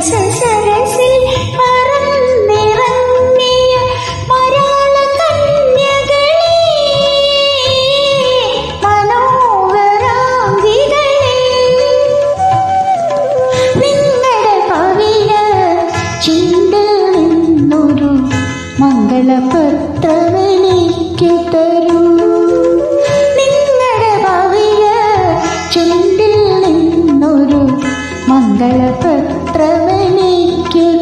സരസിൽ പറന്നിറങ്ങിയ മരാള കന്യകളെ മനോഹരാംഗികളെ. നിങ്ങളുടെ പവിഴ ചിണ്ടിൽ നിന്നൊരു മംഗളപത്രമെനിക്ക് തരൂ. നിങ്ങളുടെ പവിഴ ചിണ്ടിൽ നിന്നൊരു മംഗളപത്രമെനിക്ക് തരൂ